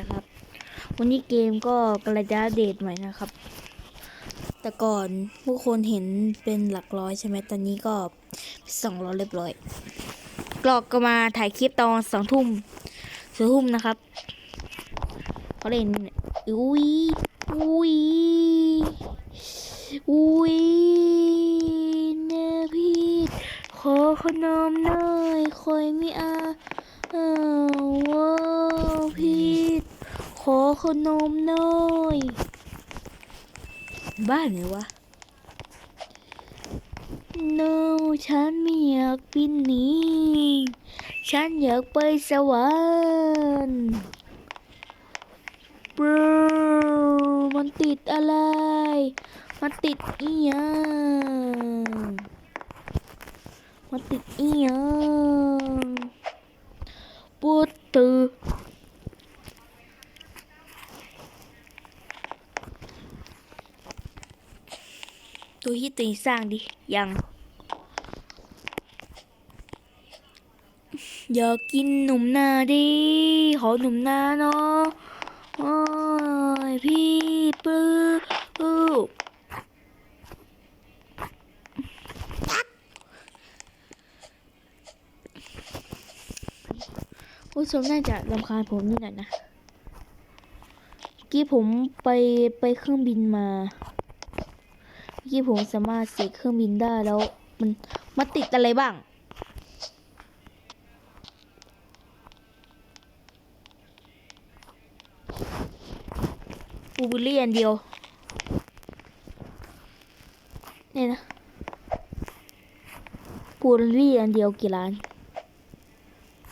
นะครับ วันนี้เกมก็กำลังจะเดตใหม่นะครับ แต่ก่อนผู้คนเห็นเป็นหลักร้อยใช่ไหมตอนนี้ก็สองร้อยเรียบร้อยกรอกก็มาถ่ายคลิปตอนสองทุ่มสองทุ่มนะครับเขาเล่นอุ้ยอุ้ยอุ้ยเนพี่ขอขนมหน่อยคอยไม่อาอ้าวว้าวพี่ ขอขนมหน่อยบ้านไหนวะ no ฉันไม่อยากบินหนีฉันอยากไปสวรรค์บรมันติดอะไร มันติดอีหยังมันติดอีหยังปวดตือ ตัวที่ตัวเองสร้างดิ ยังอยากกินหนุ่มนาดิ ขอหนุ่มนาเนาะโอ้ยพี่ปื้อปื้อผู้ชมน่าจะรำคาญผมนิดหน่อยนะ กี้ผมไปไปเครื่องบินมา กี้ผมสามารถเสกเครื่องบินได้แล้ว มันมาติดอะไรบ้าง บูบูลลี่อันเดียว เนี่ยนะบูบูลลี่อันเดียวกี่ล้าน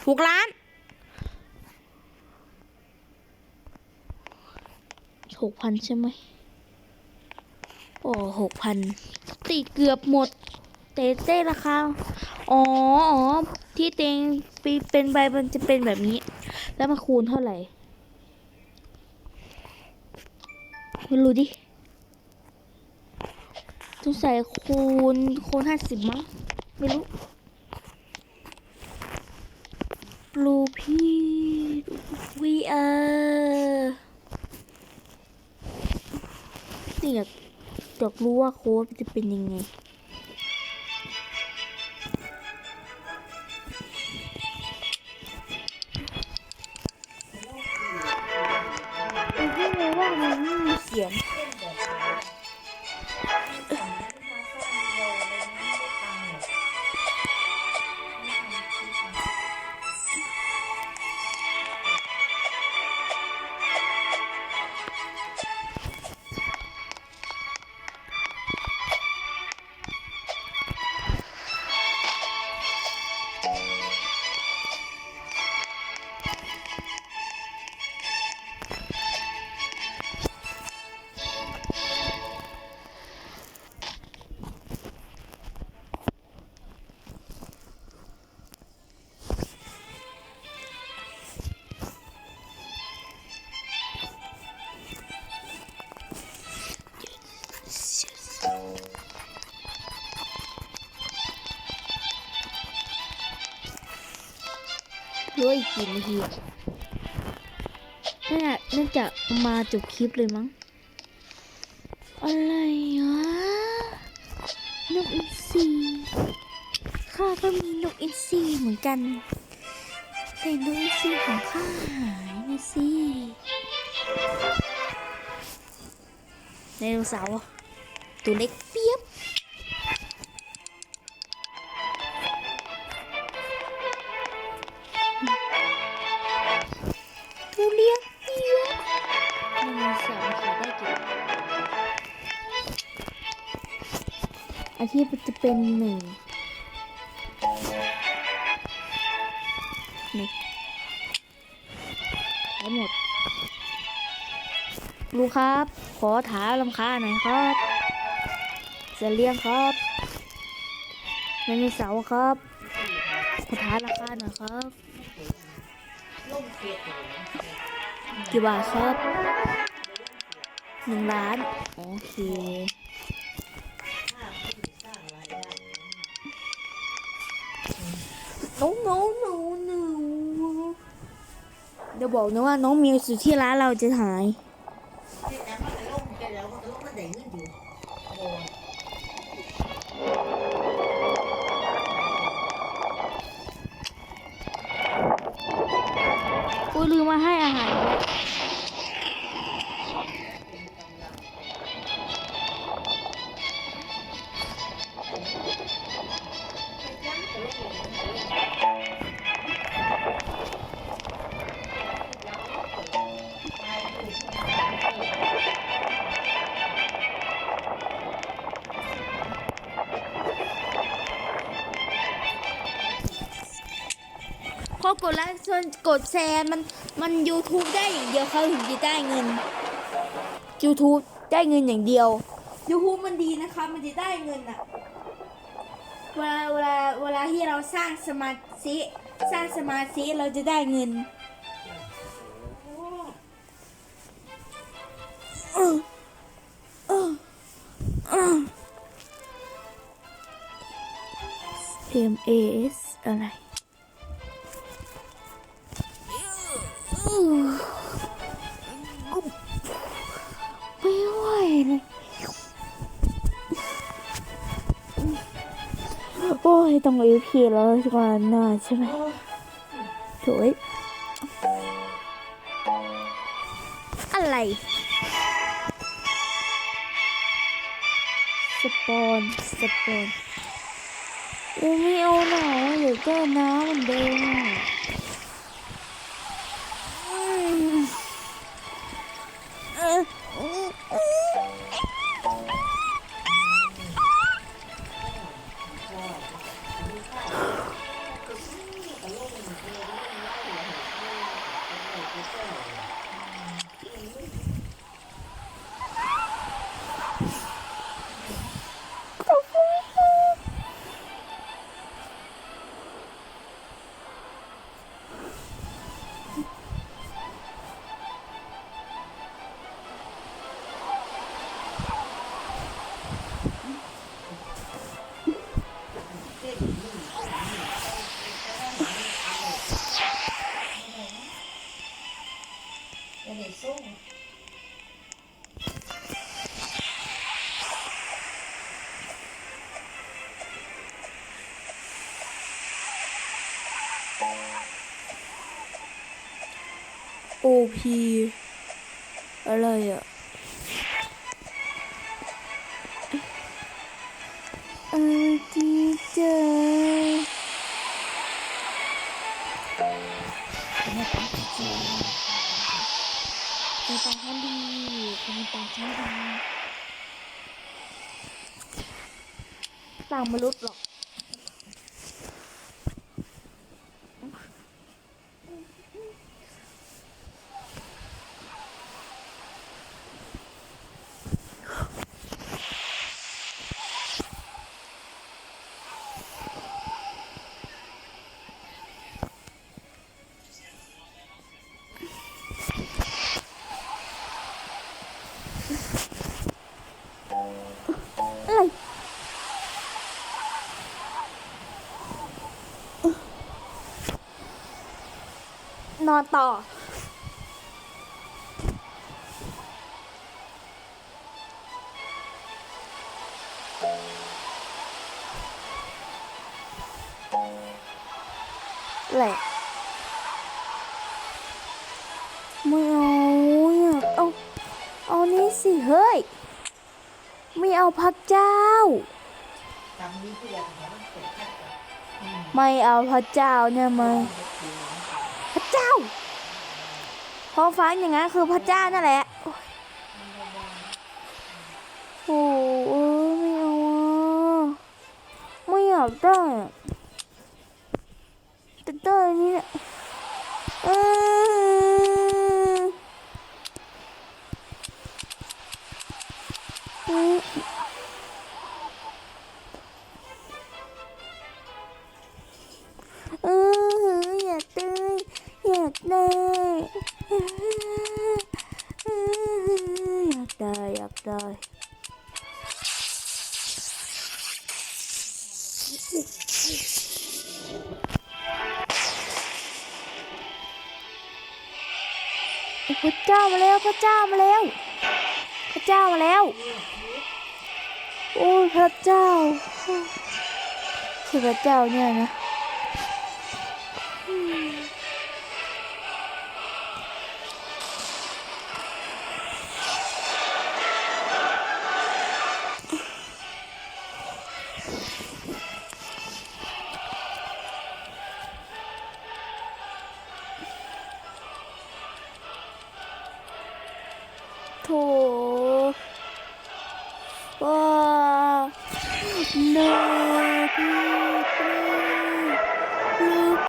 หกล้านหกพันใช่ไหม โอ้หกพันติดเกือบหมด เตเต้ราคาอ๋ออ๋อที่เต็งปีเป็นใบมันจะเป็นแบบนี้ แล้วมาคูณเท่าไหร่ไม่รู้ดิต้องใส่คูณคูณห้าสิบมั้งไม่รู้บลูพี่วีเออนี่อยาก อยากรู้ว่าโค้ดมันจะเป็นยังไงมันไม่รู้ว่ามันไม่มีเสียง ด้วยกี่นาทีอะน่าน่าจะมาจบคลิปเลยมั้ง อะไรวะนกอินทรีข้าก็มีนกอินทรีเหมือนกัน แต่นกอินทรีของข้าหายนะสิไดโนเสาตัวเล็กเปีย อาชีพจะเป็นหนึ่งนี่ขายหมดลูกครับ ขอถามลำค้าหน่อยครับจะเลี้ยงครับไดโนเสาร์ครับ ขอถามราคาหน่อยครับกี่บาทครับหนึ่งล้าน โอเค น้องน้องน้องน้อเดี๋ยวบอกนะว่าน้องมิวสุดที่ร้านเราจะหายแต่มันก็ลงแต่แล้วมันก็ลงมันได้เงินอยู่โอ้กูลืมมาให้อาหาร พอกดไลค์ส่วนกดแชร์มันมัน YouTube ได้อย่างเดียวเขาถึงจะได้เงิน YouTube ได้เงินอย่างเดียว YouTube มันดีนะคะมันจะได้เงินอะเวลาเวลาเวลาที่เราสร้างสมาธิสร้างสมาธิเราจะได้เงินเอ็มเอสอะไร โอ้ยต้องอีพีแล้วกว่าหน้าใช่ไหมสวยอะไร สปอนสปอนโอ้ไม่เอาหนาวเดี๋ยวแก้น้ำมันเด้ง โอพีอะไรอะเออดีใจเป็นตาชั้นดีเป็นตาชั้นดีต่างมนุษย์หรอก นอนต่อ แหละไม่เอาอยากเอาเอานี่สิ เฮ้ย ไม่เอาพระเจ้าตามนี้ที่แล้วมันเกิดขึ้นกับอืมไม่เอาพระเจ้าเนี่ยไหมพระ เจ้าพอฟังอย่างนั้นคือพระเจ้านั่นแหละโอ้โหไม่เอาไม่อยากได้แต่ได้อันนี่ พระเจ้ามาแล้ว พระเจ้ามาแล้ว โอ้พระเจ้าใช่พระเจ้าเนี่ยนะ